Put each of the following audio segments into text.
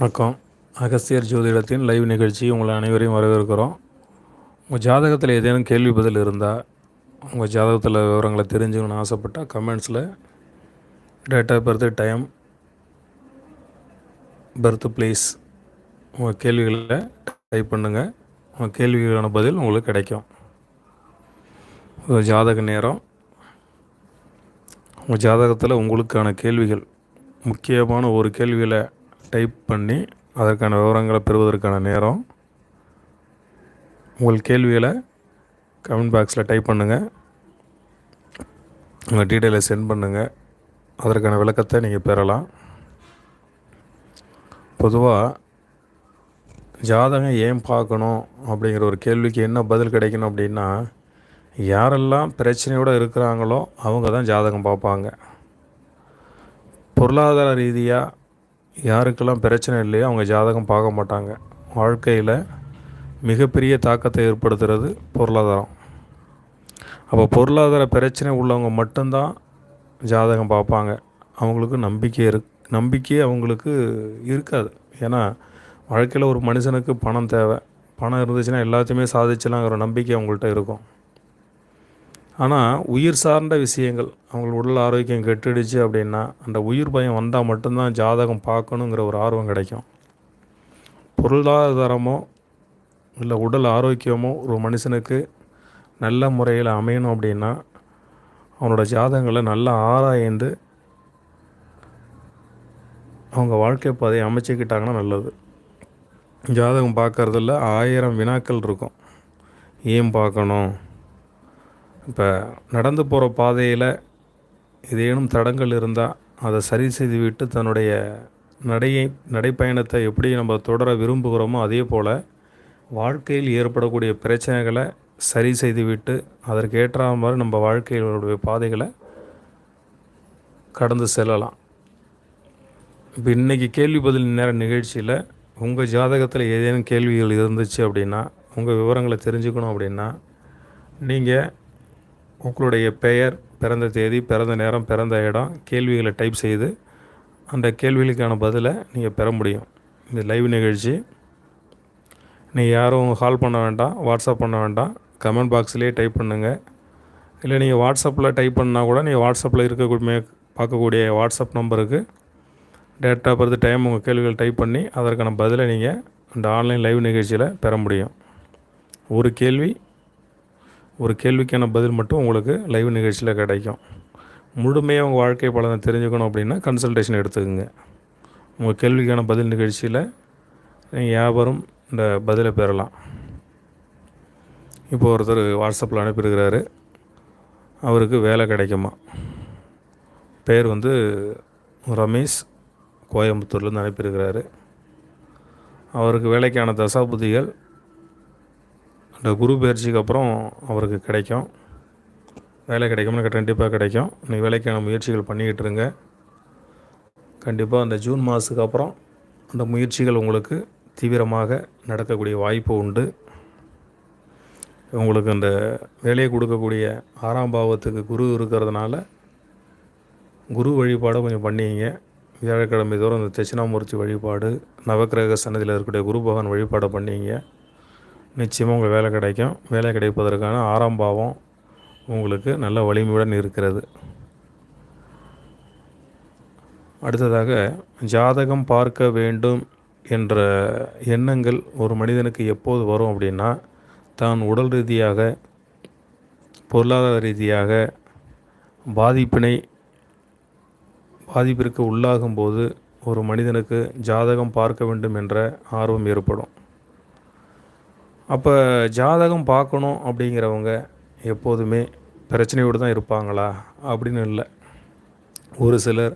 வணக்கம். அகஸ்தியர் ஜோதிடத்தின் லைவ் நிகழ்ச்சி உங்களை அனைவரையும் வரவேற்கிறோம். உங்கள் ஜாதகத்தில் ஏதேனும் கேள்வி பதில் இருந்தால் உங்கள் ஜாதகத்தில் விவரங்களை தெரிஞ்சுக்கணும்னு ஆசைப்பட்டால் கமெண்ட்ஸில் date of birth time birth place உங்கள் கேள்விகளை டைப் பண்ணுங்கள் உங்கள் கேள்விகளுக்கான பதில் உங்களுக்கு கிடைக்கும். உங்கள் ஜாதக நேரம் உங்கள் ஜாதகத்தில் உங்களுக்கான கேள்விகள் முக்கியமான ஒரு கேள்விகளை டைப் பண்ணி அதற்கான விவரங்களை பெறுவதற்கான நேரம். உங்கள் கேள்விகளை கமெண்ட் பாக்ஸில் டைப் பண்ணுங்கள் உங்கள் டீட்டெயிலை சென்ட் பண்ணுங்கள் அதற்கான விளக்கத்தை நீங்கள் பெறலாம். பொதுவாக ஜாதகம் ஏன் பார்க்கணும் அப்படிங்கிற ஒரு கேள்விக்கு என்ன பதில் கிடைக்கணும் அப்படின்னா யாரெல்லாம் பிரச்சனையோடு இருக்கிறாங்களோ அவங்க தான் ஜாதகம் பார்ப்பாங்க. பொருளாதார ரீதியாக யாருக்கெல்லாம் பிரச்சனை இல்லையோ அவங்க ஜாதகம் பார்க்க மாட்டாங்க. வாழ்க்கையில் மிகப்பெரிய தாக்கத்தை ஏற்படுத்துகிறது பொருளாதாரம். அப்போ பொருளாதார பிரச்சனை உள்ளவங்க மட்டும்தான் ஜாதகம் பார்ப்பாங்க. அவங்களுக்கு நம்பிக்கை இரு நம்பிக்கையே அவங்களுக்கு இருக்காது. ஏன்னா வாழ்க்கையில் ஒரு மனுஷனுக்கு பணம் தேவை. பணம் இருந்துச்சுன்னா எல்லாத்தையுமே சாதிச்சலாங்கிற நம்பிக்கை அவங்கள்ட்ட இருக்கும். ஆனால் உயிர் சார்ந்த விஷயங்கள் அவங்களுக்கு உடல் ஆரோக்கியம் கெட்டுடுச்சு அப்படின்னா அந்த உயிர் பயம் வந்தால் மட்டும்தான் ஜாதகம் பார்க்கணுங்கிற ஒரு ஆர்வம் கிடைக்கும். பொருளாதாரமோ இல்லை உடல் ஆரோக்கியமோ ஒரு மனுஷனுக்கு நல்ல முறையில் அமையணும் அப்படின்னா அவனோட ஜாதகங்களை நல்லா ஆராய்ந்து அவங்க வாழ்க்கை பாதையை அமைச்சிக்கிட்டாங்கன்னா நல்லது. ஜாதகம் பார்க்குறதுல ஆயிரம் வினாக்கள் இருக்கும். ஏன் பார்க்கணும்? இப்போ நடந்து போகிற பாதையில் ஏதேனும் தடங்கள் இருந்தால் அதை சரி செய்து விட்டு தன்னுடைய நடையை நடைப்பயணத்தை எப்படி நம்ம தொடர விரும்புகிறோமோ அதே போல் வாழ்க்கையில் ஏற்படக்கூடிய பிரச்சனைகளை சரி செய்து விட்டு அதற்கு மாதிரி நம்ம வாழ்க்கையினுடைய பாதைகளை கடந்து செல்லலாம். இப்போ இன்றைக்கி கேள்வி பதில் நேர நிகழ்ச்சியில் உங்கள் ஜாதகத்தில் ஏதேனும் கேள்விகள் இருந்துச்சு அப்படின்னா உங்கள் விவரங்களை தெரிஞ்சுக்கணும் அப்படின்னா நீங்கள் உங்களுடைய பெயர் பிறந்த தேதி பிறந்த நேரம் பிறந்த இடம் கேள்விகளை டைப் செய்து அந்த கேள்விகளுக்கான பதிலை நீங்கள் பெற முடியும். இந்த லைவ் நிகழ்ச்சி. நீங்கள் யாரும் கால் பண்ண வேண்டாம் வாட்ஸ்அப் பண்ண வேண்டாம் கமெண்ட் பாக்ஸ்லேயே டைப் பண்ணுங்கள் இல்லை நீங்கள் வாட்ஸ்அப்பில் டைப் பண்ணால் கூட நீங்கள் வாட்ஸ்அப்பில் இருக்கக்கூடிய பார்க்கக்கூடிய வாட்ஸ்அப் நம்பருக்கு டேட் ஆஃப் பர்த் டைம் உங்கள் கேள்விகள் டைப் பண்ணி அதற்கான பதிலை நீங்கள் இந்த ஆன்லைன் லைவ் நிகழ்ச்சியில் பெற முடியும். ஒரு கேள்வி ஒரு கேள்விக்கான பதில் மட்டும் உங்களுக்கு லைவ் நிகழ்ச்சியில் கிடைக்கும். முழுமையாக உங்கள் வாழ்க்கை பலனை தெரிஞ்சுக்கணும் அப்படின்னா கன்சல்டேஷன் எடுத்துக்கோங்க. உங்கள் கேள்விக்கான பதில் நிகழ்ச்சியில் நீங்கள் வியாபாரம் இந்த பதிலை பெறலாம். இப்போ ஒருத்தர் வாட்ஸ்அப்பில் அனுப்பியிருக்கிறாரு. அவருக்கு வேலை கிடைக்குமா? பேர் வந்து ரமேஷ் கோயம்புத்தூர்லேருந்து அனுப்பியிருக்கிறாரு. அவருக்கு வேலைக்கான தசாபுதிகள் அந்த குரு பயிற்சிக்கு அப்புறம் அவருக்கு கிடைக்கும். வேலை கிடைக்கும்னு கண்டிப்பாக கிடைக்கும். நீ வேலைக்கான முயற்சிகள் பண்ணிக்கிட்டு இருங்க. கண்டிப்பாக அந்த ஜூன் மாதத்துக்கு அப்புறம் அந்த முயற்சிகள் உங்களுக்கு தீவிரமாக நடக்கக்கூடிய வாய்ப்பு உண்டு. உங்களுக்கு அந்த வேலையை கொடுக்கக்கூடிய ஆறாம் பாவத்துக்கு குரு இருக்கிறதுனால குரு வழிபாடை கொஞ்சம் பண்ணிங்க. வியாழக்கிழமை தோறும் இந்த தட்சிணாமூர்த்தி வழிபாடு நவக்கிரக சன்னதியில் இருக்கக்கூடிய குரு பகவான் வழிபாடை பண்ணிங்க. நிச்சயமாக உங்களுக்கு வேலை கிடைக்கும். வேலை கிடைப்பதற்கான ஆறாம் பாவம் உங்களுக்கு நல்ல வலிமையுடன் இருக்கிறது. அடுத்ததாக ஜாதகம் பார்க்க வேண்டும் என்ற எண்ணங்கள் ஒரு மனிதனுக்கு எப்போது வரும் அப்படின்னா தான் உடல் ரீதியாக பொருளாதார ரீதியாக பாதிப்பினை பாதிப்பிற்கு உள்ளாகும்போது ஒரு மனிதனுக்கு ஜாதகம் பார்க்க வேண்டும் என்ற ஆர்வம் ஏற்படும். அப்போ ஜாதகம் பார்க்கணும் அப்படிங்கிறவங்க எப்போதுமே பிரச்சனையோடு தான் இருப்பாங்களா? அப்படின்னு இல்லை. ஒரு சிலர்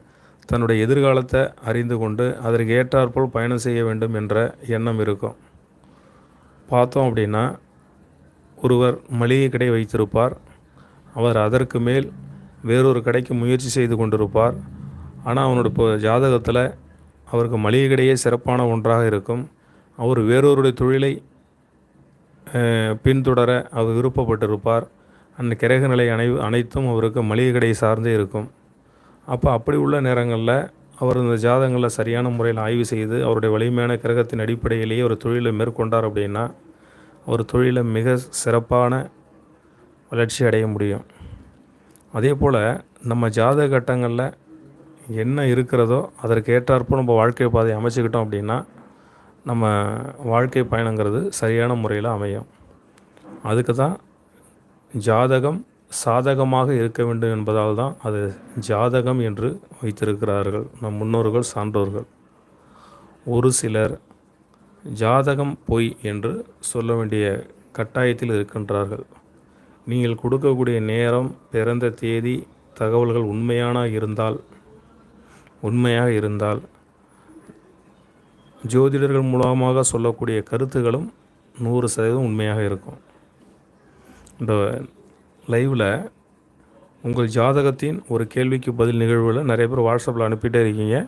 தன்னுடைய எதிர்காலத்தை அறிந்து கொண்டு அதற்கு ஏற்றாற்போல் பயணம் செய்ய வேண்டும் என்ற எண்ணம் இருக்கும். பார்த்தோம் அப்படின்னா ஒருவர் மளிகை கடை வைத்திருப்பார். அவர் அதற்கு மேல் வேறொரு கடைக்கு முயற்சி செய்து கொண்டிருப்பார். ஆனால் அவனோட இப்போ ஜாதகத்தில் அவருக்கு மளிகை கடையே சிறப்பான ஒன்றாக இருக்கும். அவர் வேறொருடைய தொழிலை பின்தொடர அவர் விருப்பப்பட்டிருப்பார். அந்த கிரக நிலை அனை அனைத்தும் அவருக்கு மளிகை கடை சார்ந்தே இருக்கும். அப்போ அப்படி உள்ள நேரங்களில் அவர் இந்த ஜாதகங்களை சரியான முறையில் ஆய்வு செய்து அவருடைய வலிமையான கிரகத்தின் அடிப்படையிலேயே ஒரு தொழிலை மேற்கொண்டார் அப்படின்னா ஒரு தொழிலை மிக சிறப்பான வளர்ச்சி அடைய முடியும். அதே போல் நம்ம ஜாதக கட்டங்களில் என்ன இருக்கிறதோ அதற்கு ஏற்றாற்போல் நம்ம வாழ்க்கை பாதையை அமைச்சுக்கிட்டோம் அப்படின்னா நம்ம வாழ்க்கை பயணங்கிறது சரியான முறையில் அமையும். அதுக்கு தான் ஜாதகம் சாதகமாக இருக்க வேண்டும் என்பதால் தான் அது ஜாதகம் என்று வைத்திருக்கிறார்கள். நம் முன்னோர்கள் சான்றோர்கள். ஒரு சிலர் ஜாதகம் பொய் என்று சொல்ல வேண்டிய கட்டாயத்தில் இருக்கின்றார்கள். நீங்கள் கொடுக்கக்கூடிய நேரம் பிறந்த தேதி தகவல்கள் உண்மையான இருந்தால் உண்மையாக இருந்தால் ஜோதிடர்கள் மூலமாக சொல்லக்கூடிய கருத்துகளும் நூறு சதவீதம் உண்மையாக இருக்கும். இந்த லைவில் உங்கள் ஜாதகத்தின் ஒரு கேள்விக்கு பதில் நிகழ்வில் நிறைய பேர் வாட்ஸ்அப்பில் அனுப்பிட்டே இருக்கீங்க.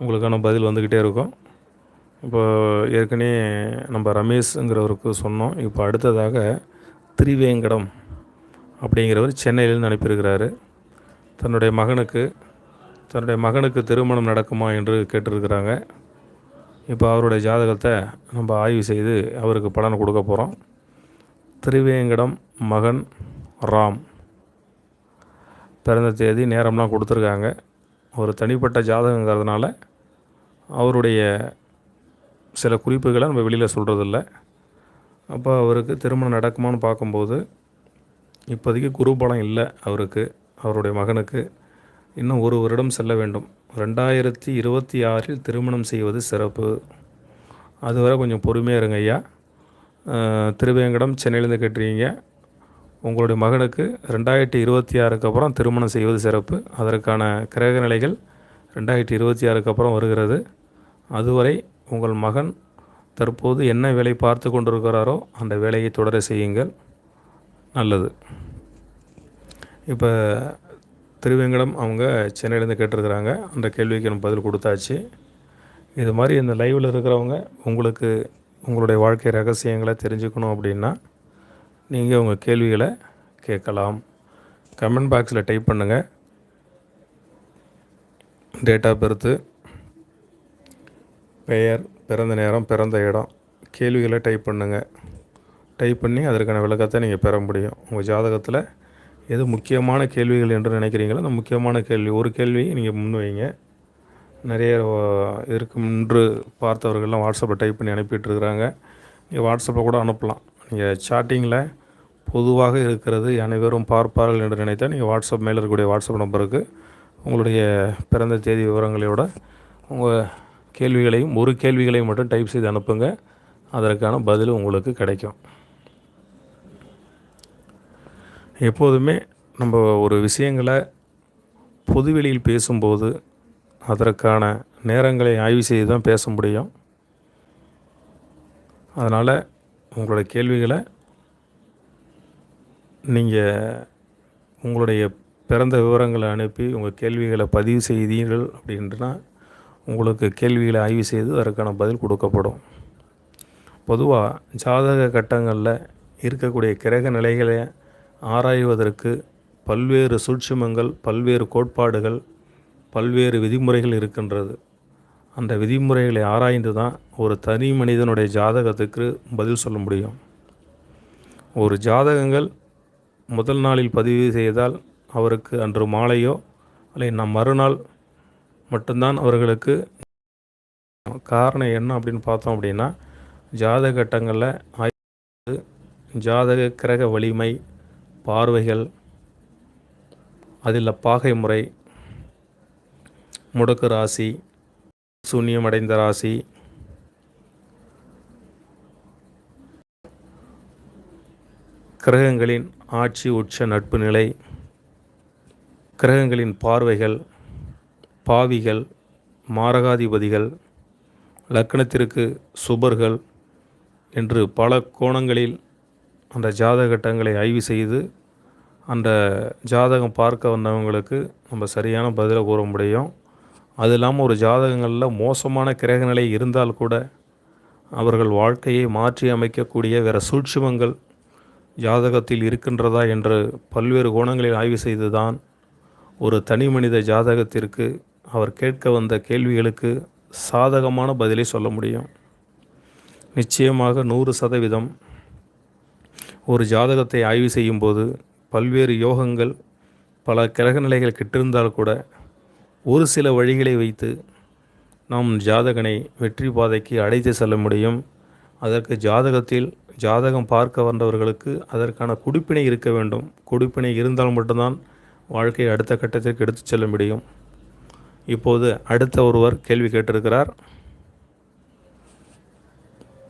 உங்களுக்கான பதில் வந்துக்கிட்டே இருக்கும். இப்போ ஏற்கனவே நம்ம ரமேஷ்ங்கிறவருக்கு சொன்னோம். இப்போ அடுத்ததாக திரிவேங்கடம் அப்படிங்கிறவர் சென்னையிலேருந்து அனுப்பியிருக்கிறாரு. தன்னுடைய மகனுக்கு தன்னுடைய மகனுக்கு திருமணம் நடக்குமா என்று கேட்டிருக்கிறாங்க. இப்போ அவருடைய ஜாதகத்தை நம்ம ஆய்வு செய்து அவருக்கு பலன் கொடுக்க போகிறோம் திருவேங்கடம் மகன் ராம். பிறந்த தேதி நேரம்லாம் கொடுத்துருக்காங்க. ஒரு தனிப்பட்ட ஜாதகங்கிறதுனால அவருடைய சில குறிப்புகளை நம்ம வெளியில் சொல்கிறதில்ல அப்போ அவருக்கு திருமணம் நடக்குமான்னு பார்க்கும்போது இப்போதைக்கு குரு பலம் இல்லை அவருக்கு அவருடைய மகனுக்கு. இன்னும் ஒரு வருடம் செல்ல வேண்டும். ரெண்டாயிரத்தி இருபத்தி ஆறில் திருமணம் செய்வது சிறப்பு. அதுவரை கொஞ்சம் பொறுமையாக இருங்க ஐயா. திருவேங்கடம் சென்னையிலேருந்து கேட்டிருக்கீங்க. உங்களுடைய மகனுக்கு ரெண்டாயிரத்தி இருபத்தி ஆறுக்கு அப்புறம் திருமணம் செய்வது சிறப்பு. அதற்கான கிரக நிலைகள் ரெண்டாயிரத்தி இருபத்தி ஆறுக்கு அப்புறம் வருகிறது. அதுவரை உங்கள் மகன் தற்போது என்ன வேலை பார்த்து கொண்டிருக்கிறாரோ அந்த வேலையை தொடர செய்யுங்கள். நல்லது. இப்போ திருவேங்கடம் அவங்க சென்னையிலேருந்து கேட்டிருக்கிறாங்க. அந்த கேள்விக்கு நம்ம பதில் கொடுத்தாச்சு. இது மாதிரி இந்த லைவில் இருக்கிறவங்க உங்களுக்கு உங்களுடைய வாழ்க்கை ரகசியங்களை தெரிஞ்சுக்கணும் அப்படின்னா நீங்கள் உங்கள் கேள்விகளை கேட்கலாம். கமெண்ட் பாக்ஸில் டைப் பண்ணுங்கள் டேட் ஆஃப் பர்த்து பெயர் பிறந்த நேரம் பிறந்த இடம் கேள்விகளை டைப் பண்ணுங்கள் டைப் பண்ணி அதற்கான விளக்கத்தை நீங்கள் பெற முடியும். உங்கள் ஜாதகத்தில் எது முக்கியமான கேள்விகள் என்று நினைக்கிறீங்களோ அந்த முக்கியமான கேள்வி ஒரு கேள்வியை நீங்கள் முன் வைங்க நிறைய அஹ், இதற்கு முன்று பார்த்தவர்கள்லாம் வாட்ஸ்அப்பில் டைப் பண்ணி அனுப்பிட்டு இருக்கிறாங்க. நீங்கள் வாட்ஸ்அப்பில் கூட அனுப்பலாம். நீங்கள் சாட்டிங்கில் பொதுவாக இருக்கிறது அனைவரும் பார்ப்பார்கள் என்று நினைத்தால் நீங்கள் வாட்ஸ்அப் மேலே இருக்கக்கூடிய வாட்ஸ்அப் நம்பருக்கு உங்களுடைய பிறந்த தேதி விவரங்களோட உங்கள் கேள்விகளையும் ஒரு கேள்விகளையும் மட்டும் டைப் செய்து அனுப்புங்க. அதற்கான பதில் உங்களுக்கு கிடைக்கும். எப்போதுமே நம்ம ஒரு விஷயங்களை பொதுவெளியில் பேசும்போது அதற்கான நேரங்களை ஆய்வு செய்து தான் பேச முடியும். அதனால் உங்களோட கேள்விகளை நீங்கள் உங்களுடைய பிறந்த விவரங்களை அனுப்பி உங்கள் கேள்விகளை பதிவு செய்தீர்கள் அப்படின்னா உங்களுக்கு கேள்விகளை ஆய்வு செய்து அதற்கான பதில் கொடுக்கப்படும். பொதுவாக ஜாதக கட்டங்களில் இருக்கக்கூடிய கிரக நிலைகளை ஆராய்வதற்கு பல்வேறு சூட்சுமங்கள் பல்வேறு கோட்பாடுகள் பல்வேறு விதிமுறைகள் இருக்கின்றது. அந்த விதிமுறைகளை ஆராய்ந்து தான் ஒரு தனி மனிதனுடைய ஜாதகத்துக்கு பதில் சொல்ல முடியும். ஒரு ஜாதகங்கள் முதல் நாளில் பதிவு செய்தால் அவருக்கு அன்று மாலையோ அல்லது நம் மறுநாள் மட்டும்தான் அவர்களுக்கு காரணம் என்ன அப்படின்னு பார்த்தோம் அப்படின்னா ஜாதக கட்டங்களில் ஆய்வு ஜாதக கிரக வலிமை பார்வைகள் அதில் பாகை முறை முடக்கு ராசி சூன்யமடைந்த ராசி கிரகங்களின் ஆட்சி உச்ச நட்பு நிலை கிரகங்களின் பார்வைகள் பாவிகள் மாரகாதிபதிகள் லக்னத்திற்கு சுபர்கள் என்று பல கோணங்களில் அந்த ஜாதகட்டங்களை ஆய்வு செய்து அந்த ஜாதகம் பார்க்க வந்தவங்களுக்கு நம்ம சரியான பதிலை கூற முடியும். அது இல்லாமல் ஒரு ஜாதகங்களில் மோசமான கிரகநிலை இருந்தால் கூட அவர்கள் வாழ்க்கையை மாற்றி அமைக்கக்கூடிய வேறு சூட்சுமங்கள் ஜாதகத்தில் இருக்கின்றதா என்று பல்வேறு கோணங்களில் ஆய்வு செய்து தான் ஒரு தனி மனித ஜாதகத்திற்கு அவர் கேட்க வந்த கேள்விகளுக்கு சாதகமான பதிலை சொல்ல முடியும். நிச்சயமாக நூறு சதவீதம் ஒரு ஜாதகத்தை ஆய்வு செய்யும்போது பல்வேறு யோகங்கள் பல கிரக நிலைகள் கிட்டிருந்தால் கூட ஒரு சில வழிகளை வைத்து நாம் ஜாதகனை வெற்றி பாதைக்கு அழைத்து செல்ல முடியும். அதற்கு ஜாதகத்தில் ஜாதகம் பார்க்க வந்தவர்களுக்கு அதற்கான குடிப்பினை இருக்க வேண்டும். குடிப்பினை இருந்தால் மட்டும்தான் வாழ்க்கையை அடுத்த கட்டத்திற்கு எடுத்து செல்ல முடியும். இப்போது அடுத்த ஒருவர் கேள்வி கேட்டிருக்கிறார்.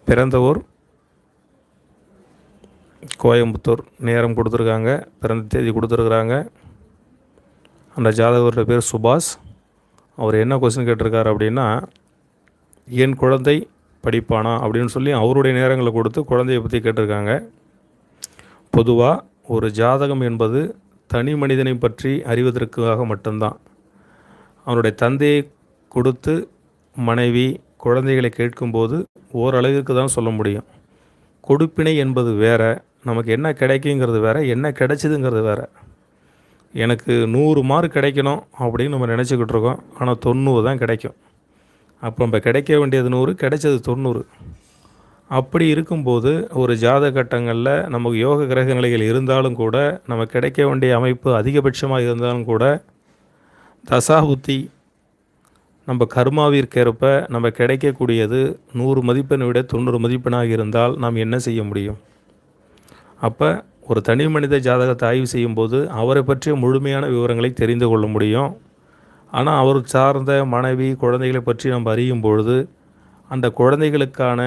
பிறந்த ஊர் கோயம்புத்தூர் நேரம் கொடுத்துருக்காங்க. பிறந்த தேதி கொடுத்துருக்குறாங்க. அந்த ஜாதகரோட பேர் சுபாஷ். அவர் என்ன கொஸ்டின் கேட்டிருக்காரு அப்படின்னா என் குழந்தை படிப்பானா? அப்படின்னு சொல்லி அவருடைய நேரங்களை கொடுத்து குழந்தையை பற்றி கேட்டிருக்காங்க. பொதுவாக ஒரு ஜாதகம் என்பது தனி மனிதனை பற்றி அறிவதற்காக மட்டும்தான். அவனுடைய தந்தையை கொடுத்து மனைவி குழந்தைகளை கேட்கும்போது ஓரளவிற்கு தான் சொல்ல முடியும். கொடுப்பினை என்பது வேறு நமக்கு என்ன கிடைக்குங்கிறது வேறு என்ன கிடைச்சிதுங்கிறது வேறு. எனக்கு நூறு மார்க் கிடைக்கணும் அப்படின்னு நம்ம நினச்சிக்கிட்டு இருக்கோம். ஆனால் தொண்ணூறு தான் கிடைக்கும். அப்போ நம்ம கிடைக்க வேண்டியது நூறு கிடைச்சது தொண்ணூறு. அப்படி இருக்கும்போது ஒரு ஜாத கட்டங்களில் நமக்கு யோக கிரக நிலைகள் இருந்தாலும் கூட நம்ம கிடைக்க வேண்டிய அமைப்பு அதிகபட்சமாக இருந்தாலும் கூட தசாபுத்தி நம்ம கர்மாவிற்கேற்ப நம்ம கிடைக்கக்கூடியது நூறு மதிப்பெண்ணை விட தொண்ணூறு மதிப்பெண்ணாக இருந்தால் நாம் என்ன செய்ய முடியும்? அப்போ ஒரு தனி மனித ஜாதகத்தை ஆய்வு செய்யும்போது அவரை பற்றிய முழுமையான விவரங்களை தெரிந்து கொள்ள முடியும். ஆனால் அவர் சார்ந்த மனைவி குழந்தைகளை பற்றி நம்ம அறியும் பொழுது அந்த குழந்தைகளுக்கான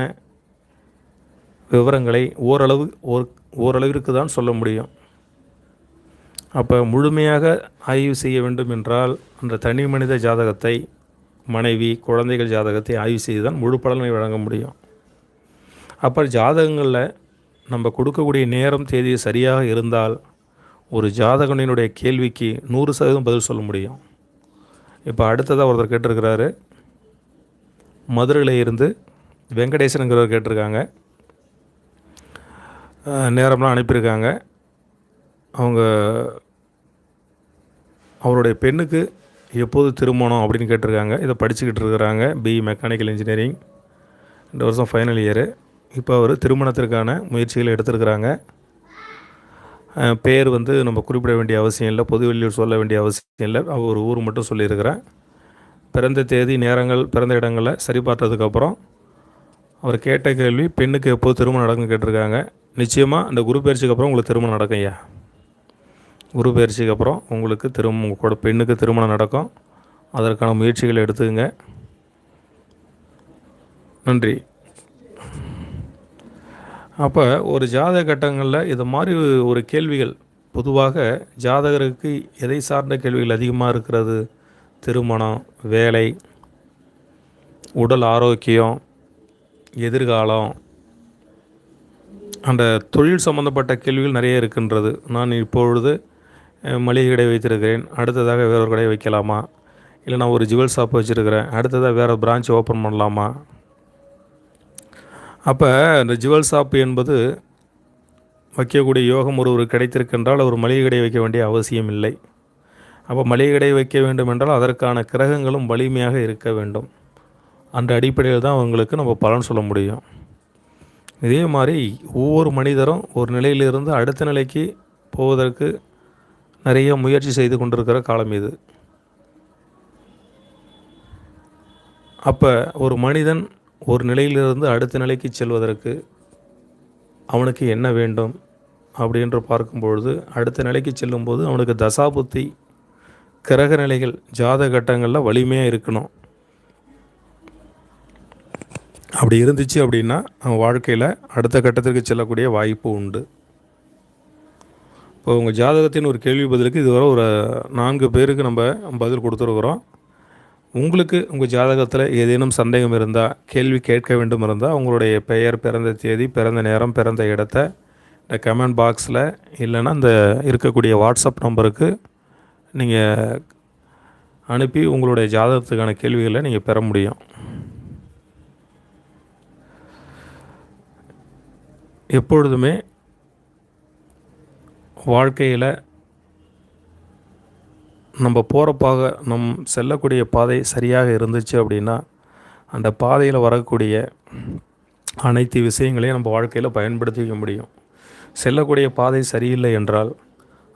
விவரங்களை ஓரளவு ஓர் ஓரளவிற்கு தான் சொல்ல முடியும். அப்போ முழுமையாக ஆய்வு செய்ய வேண்டும் என்றால் அந்த தனி மனித ஜாதகத்தை மனைவி குழந்தைகள் ஜாதகத்தை ஆய்வு செய்து தான் முழு பலனை வழங்க முடியும். அப்போ ஜாதகங்களில் நம்ம கொடுக்கக்கூடிய நேரம் தேதி சரியாக இருந்தால் ஒரு ஜாதகனினுடைய கேள்விக்கு நூறு சதவீதம் பதில் சொல்ல முடியும். இப்போ அடுத்ததாக ஒருத்தர் கேட்டிருக்கிறாரு. மதுரையில் இருந்து வெங்கடேசனுங்கிறவர் கேட்டிருக்காங்க. நேரம்லாம் அனுப்பியிருக்காங்க. அவங்க அவருடைய பெண்ணுக்கு எப்போது திருமணம் அப்படின்னு கேட்டிருக்காங்க. இதை படிச்சுக்கிட்டு இருக்கிறாங்க. பிஇ மெக்கானிக்கல் இன்ஜினியரிங் இந்த வருஷம் ஃபைனல் இயரு இப்போ அவர் திருமணத்திற்கான முயற்சிகளை எடுத்திருக்கிறாங்க. பேர் வந்து நம்ம குறிப்பிட வேண்டிய அவசியம் இல்லை. பொது வெளியூர் சொல்ல வேண்டிய அவசியம் இல்லை. அவர் ஒரு ஊர் மட்டும் சொல்லியிருக்கிறேன் பிறந்த தேதி நேரங்கள் பிறந்த இடங்களை சரிபார்த்ததுக்கப்புறம் அவர் கேட்ட கேள்வி பெண்ணுக்கு எப்போது திருமணம் நடக்கும்னு கேட்டிருக்காங்க. நிச்சயமாக அந்த குரு பயிற்சிக்கு அப்புறம் உங்களுக்கு திருமணம் நடக்கும் ஐயா. குரு பயிற்சிக்கு அப்புறம் உங்களுக்கு திரும்ப உங்கள் கூட பெண்ணுக்கு திருமணம் நடக்கும். அதற்கான முயற்சிகளை எடுத்துக்கங்க. நன்றி. அப்போ ஒரு ஜாதக கட்டங்களில் இது மாதிரி ஒரு கேள்விகள். பொதுவாக ஜாதகருக்கு எதை சார்ந்த கேள்விகள் அதிகமாக இருக்கிறது? திருமணம் வேலை உடல் ஆரோக்கியம் எதிர்காலம் அந்த தொழில் சம்பந்தப்பட்ட கேள்விகள் நிறைய இருக்கின்றது. நான் இப்பொழுது மளிகை கடை வைத்திருக்கிறேன். அடுத்ததாக வேற ஒரு கடை வைக்கலாமா? இல்லை நான் ஒரு ஜுவல் ஷாப் வச்சுருக்கிறேன். அடுத்ததாக வேறு பிரான்ச் ஓப்பன் பண்ணலாமா? அப்போ இந்த ஜுவல் ஷாப் என்பது வைக்கக்கூடிய யோகம் ஒருவர் கிடைத்திருக்கின்றால் ஒரு மளிகை கடை வைக்க வேண்டிய அவசியம் இல்லை. அப்போ மளிகை கடை வைக்க வேண்டும் என்றால் அதற்கான கிரகங்களும் வலிமையாக இருக்க வேண்டும். அந்த அடிப்படையில் தான் அவங்களுக்கு நம்ம பலன் சொல்ல முடியும். இதே மாதிரி ஒவ்வொரு மனிதரும் ஒரு நிலையிலிருந்து அடுத்த நிலைக்கு போவதற்கு நிறைய முயற்சி செய்து கொண்டிருக்கிற காலம் இது. அப்போ ஒரு மனிதன் ஒரு நிலையிலிருந்து அடுத்த நிலைக்கு செல்வதற்கு அவனுக்கு என்ன வேண்டும் அப்படின்று பார்க்கும்பொழுது அடுத்த நிலைக்கு செல்லும்போது அவனுக்கு தசாபுத்தி கிரக நிலைகள் ஜாத கட்டங்களில் வலிமையாக இருக்கணும். அப்படி இருந்துச்சு அப்படின்னா அவன் வாழ்க்கையில் அடுத்த கட்டத்திற்கு செல்லக்கூடிய வாய்ப்பு உண்டு. இப்போ உங்கள் ஜாதகத்தின் ஒரு கேள்வி பதிலுக்கு இதுவரை ஒரு நான்கு பேருக்கு நம்ம பதில் கொடுத்துருக்குறோம். உங்களுக்கு உங்கள் ஜாதகத்தில் ஏதேனும் சந்தேகம் இருந்தால் கேள்வி கேட்க வேண்டும் இருந்தால் உங்களுடைய பெயர் பிறந்த தேதி பிறந்த நேரம் பிறந்த இடத்த இந்த கமெண்ட் பாக்ஸில் இல்லைன்னா இந்த இருக்கக்கூடிய வாட்ஸ்அப் நம்பருக்கு நீங்கள் அனுப்பி உங்களுடைய ஜாதகத்துக்கான கேள்விகளை நீங்கள் பெற முடியும். எப்பொழுதுமே வாழ்க்கையில் நம்ம போகிறப்பாக நம் செல்லக்கூடிய பாதை சரியாக இருந்துச்சு அப்படின்னா அந்த பாதையில் வரக்கூடிய அனைத்து விஷயங்களையும் நம்ம வாழ்க்கையில் பயன்படுத்திக்க முடியும். செல்லக்கூடிய பாதை சரியில்லை என்றால்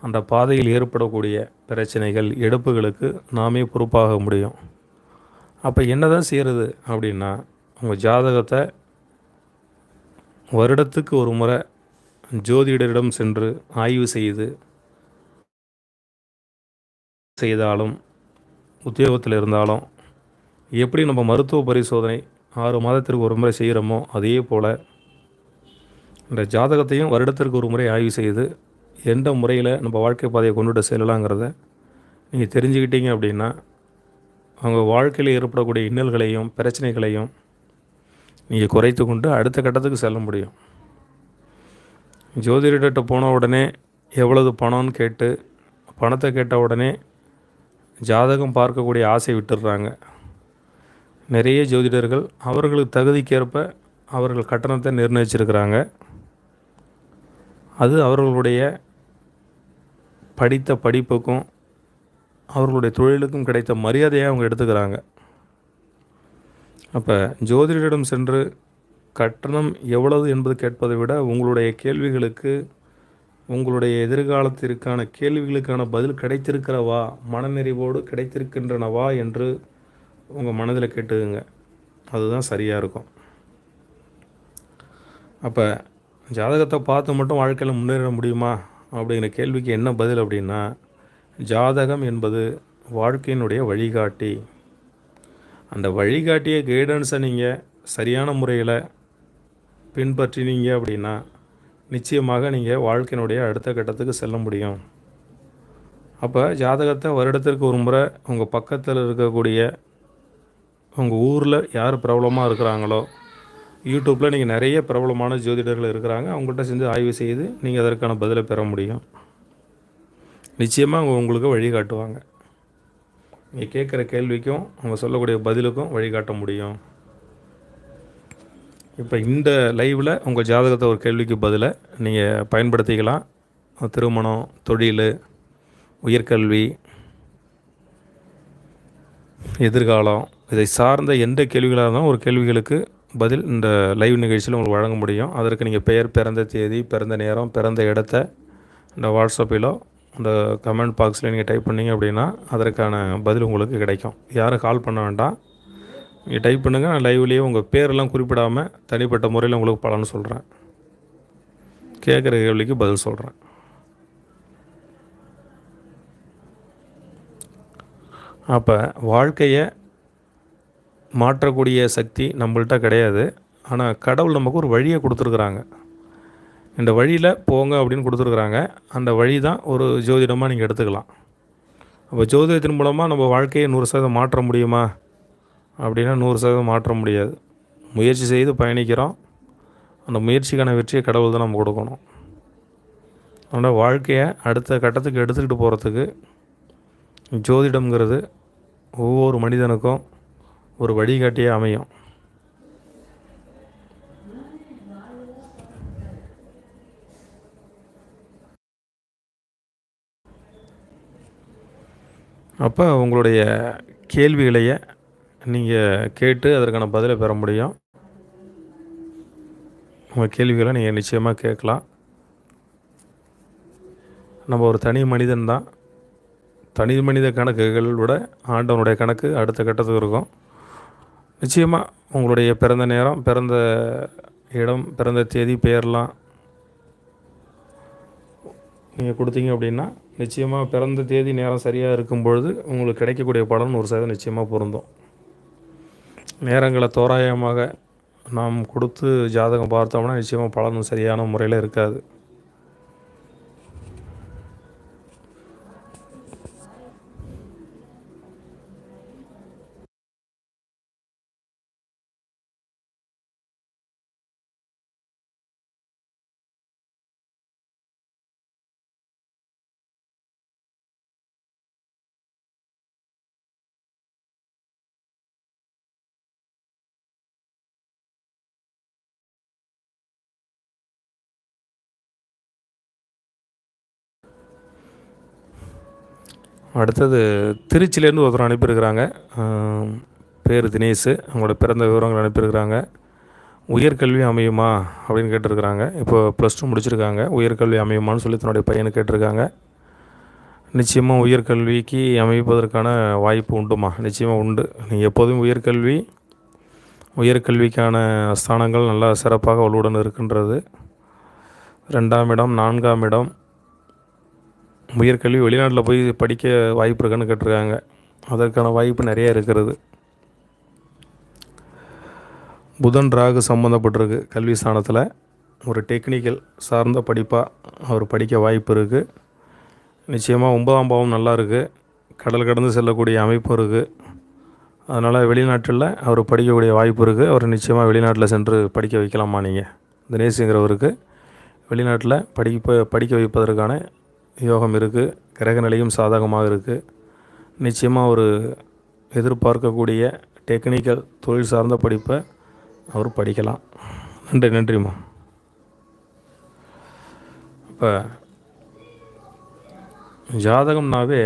அந்த பாதையில் ஏற்படக்கூடிய பிரச்சனைகள் எடுப்புகளுக்கு நாமே பொறுப்பாக முடியும். அப்போ என்ன தான் செய்கிறது அப்படின்னா உங்கள் ஜாதகத்தை வருடத்துக்கு ஒரு முறை ஜோதிடரிடம் சென்று ஆய்வு செய்து செய்தாலும் உத்தியோகத்தில் இருந்தாலும் எப்படி நம்ம மருத்துவ பரிசோதனை ஆறு மாதத்திற்கு ஒரு முறை செய்கிறோமோ அதே போல் இந்த ஜாதகத்தையும் வருடத்திற்கு ஒரு முறை ஆய்வு செய்து எந்த முறையில் நம்ம வாழ்க்கை பாதையை கொண்டுட்டு செல்லலாங்கிறத நீங்கள் தெரிஞ்சுக்கிட்டீங்க அப்படின்னா அவங்க வாழ்க்கையில் ஏற்படக்கூடிய இன்னல்களையும் பிரச்சனைகளையும் நீங்கள் குறைத்து கொண்டு அடுத்த கட்டத்துக்கு செல்ல முடியும். ஜோதிடர்கிட்ட போன உடனே எவ்வளவு பணம்னு கேட்டு பணத்தை கேட்ட உடனே ஜாதகம் பார்க்கக்கூடிய ஆசை விட்டுடுறாங்க. நிறைய ஜோதிடர்கள் அவர்களுக்கு தகுதிக்கேற்ப அவர்கள் கட்டணத்தை நிர்ணயிச்சிருக்கிறாங்க. அது அவர்களுடைய படித்த படிப்புக்கும் அவர்களுடைய தொழிலுக்கும் கிடைத்த மரியாதையாக அவங்க எடுத்துக்கிறாங்க. அப்போ ஜோதிடரிடம் சென்று கட்டணம் எவ்வளவு என்பது கேட்பதை விட உங்களுடைய கேள்விகளுக்கு உங்களுடைய எதிர்காலத்திற்கான கேள்விகளுக்கான பதில் கிடைத்திருக்கிறவா மனநிறைவோடு கிடைத்திருக்கின்றனவா என்று உங்கள் மனதில் கேட்டுக்குங்க. அதுதான் சரியாக இருக்கும். அப்போ ஜாதகத்தை பார்த்து மட்டும் வாழ்க்கையில் முன்னேற முடியுமா? அப்படிங்கிற கேள்விக்கு என்ன பதில் அப்படின்னா ஜாதகம் என்பது வாழ்க்கையினுடைய வழிகாட்டி. அந்த வழிகாட்டிய கைடன்ஸை நீங்கள் சரியான முறையில் பின்பற்றினீங்க அப்படின்னா நிச்சயமாக நீங்கள் வாழ்க்கையினுடைய அடுத்த கட்டத்துக்கு செல்ல முடியும். அப்போ ஜாதகத்தை வருடத்திற்கு ஒரு முறை உங்கள் பக்கத்தில் இருக்கக்கூடிய உங்கள் ஊரில் யார் பிரபலமாக இருக்கிறாங்களோ யூடியூப்பில் நீங்கள் நிறைய பிரபலமான ஜோதிடர்கள் இருக்கிறாங்க அவங்கள்ட்ட செஞ்சு ஆய்வு செய்து நீங்கள் அதற்கான பதிலை பெற முடியும். நிச்சயமாக அவங்க உங்களுக்கு வழிகாட்டுவாங்க நீங்கள் கேட்குற கேள்விக்கும் அவங்க சொல்லக்கூடிய பதிலுக்கும் வழிகாட்ட முடியும். இப்போ இந்த லைவில் உங்கள் ஜாதகத்தை ஒரு கேள்விக்கு பதிலை நீங்கள் பயன்படுத்திக்கலாம். திருமணம் தொழில் உயர்கல்வி எதிர்காலம் இதை சார்ந்த எந்த கேள்விகளாக இருந்தாலும் ஒரு கேள்விகளுக்கு பதில் இந்த லைவ் நிகழ்ச்சியில் உங்களுக்கு வழங்க முடியும். அதற்கு நீங்கள் பெயர் பிறந்த தேதி பிறந்த நேரம் பிறந்த இடத்த இந்த வாட்ஸ்அப்பிலோ இந்த கமெண்ட் பாக்ஸில் நீங்கள் டைப் பண்ணிங்க அப்படின்னா அதற்கான பதில் உங்களுக்கு கிடைக்கும். யாரும் கால் பண்ண வேண்டாம். நீங்கள் டைப் பண்ணுங்கள் நான் லைவ்லேயே உங்கள் பேரெல்லாம் குறிப்பிடாமல் தனிப்பட்ட முறையில் உங்களுக்கு பலன்னு சொல்கிறேன் கேட்குற கேள்விக்கு பதில் சொல்கிறேன் அப்போ வாழ்க்கையை மாற்றக்கூடிய சக்தி நம்மள்ட்ட கிடையாது. ஆனால் கடவுள் நமக்கு ஒரு வழியை கொடுத்துருக்குறாங்க. இந்த வழியில் போங்க அப்படின்னு கொடுத்துருக்குறாங்க. அந்த வழி தான் ஒரு ஜோதிடமாக நீங்கள் எடுத்துக்கலாம். அப்போ ஜோதிடத்தின் மூலமாக நம்ம வாழ்க்கையை நூறு சதவீதம் மாற்ற முடியுமா? அப்படின்னா நூறு சதவீதம் மாற்ற முடியாது. முயற்சி செய்து பயணிக்கிறோம். அந்த முயற்சிக்கான வெற்றியை கடவுள் தான் நம்ம கொடுக்கணும். அதனால் வாழ்க்கையை அடுத்த கட்டத்துக்கு எடுத்துக்கிட்டு போகிறதுக்கு ஜோதிடம்ங்கிறது ஒவ்வொரு மனிதனுக்கும் ஒரு வழிகாட்டியே அமையும். அப்போ உங்களுடைய கேள்விகளையே நீங்கள் கேட்டு அதற்கான பதிலை பெற முடியும். உங்கள் கேள்விகளை நீங்கள் நிச்சயமாக கேட்கலாம். நம்ம ஒரு தனி மனிதன் தான். தனி மனித கணக்குகள் விட ஆண்டவனுடைய கணக்கு அடுத்த கட்டத்துக்கு இருக்கும். நிச்சயமாக உங்களுடைய பிறந்த நேரம் பிறந்த இடம் பிறந்த தேதி பெயர்லாம் நீங்கள் கொடுத்தீங்க அப்படின்னா நிச்சயமாக பிறந்த தேதி நேரம் சரியாக இருக்கும் பொழுது உங்களுக்கு கிடைக்கக்கூடிய பலன் ஒரு சதவீதம் நிச்சயமாக பொருந்தும். நேரங்களை தோராயமாக நாம் கொடுத்து ஜாதகம் பார்த்தோம்னா நிச்சயமாக பலனும் சரியான முறையில் இருக்காது. அடுத்தது திருச்சியிலேருந்து ஒருத்தர் அனுப்பியிருக்கிறாங்க. பேர் தினேஷு. அவங்களோட பிறந்த விவரங்கள் அனுப்பியிருக்கிறாங்க. உயர்கல்வி அமையுமா அப்படின்னு கேட்டிருக்கிறாங்க. இப்போ ப்ளஸ் டூ முடிச்சிருக்காங்க. உயர்கல்வி அமையுமான்னு சொல்லி தன்னுடைய பையனை கேட்டிருக்காங்க. நிச்சயமாக உயர்கல்விக்கு அமைப்பதற்கான வாய்ப்பு உண்டுமா? நிச்சயமாக உண்டு. நீங்கள் எப்போதும் உயர்கல்வி உயர்கல்விக்கான ஸ்தானங்கள் நல்லா சிறப்பாக வலுவுடன் இருக்கின்றது. ரெண்டாம் இடம் நான்காம் இடம் உயர்கல்வி வெளிநாட்டில் போய் படிக்க வாய்ப்பு இருக்கான்னு கேட்டிருக்காங்க. அதற்கான வாய்ப்பு நிறைய இருக்கிறது. புதன் ராகு சம்மந்தப்பட்டிருக்கு கல்வி ஸ்தானத்தில் ஒரு டெக்னிக்கல் சார்ந்த படிப்பாக அவர் படிக்க வாய்ப்பு இருக்குது நிச்சயமாக ஒன்பதாம் பாவம் நல்லா இருக்குது கடல் கடந்து செல்லக்கூடிய அமைப்பு இருக்குது அதனால் வெளிநாட்டில் அவர் படிக்கக்கூடிய வாய்ப்பு இருக்குது அவர் நிச்சயமாக வெளிநாட்டில் சென்று படிக்க வைக்கலாமா நீங்கள் தினேஷுங்கிறவருக்கு வெளிநாட்டில் படிப்ப படிக்க வைப்பதற்கான யோகம் இருக்குது கிரக நிலையும் சாதகமாக இருக்குது நிச்சயமாக ஒரு எதிர்பார்க்கக்கூடிய டெக்னிக்கல் தொழில் சார்ந்த படிப்பை அவர் படிக்கலாம். நன்றி நன்றிம்மா. இப்போ ஜாதகம்னாவே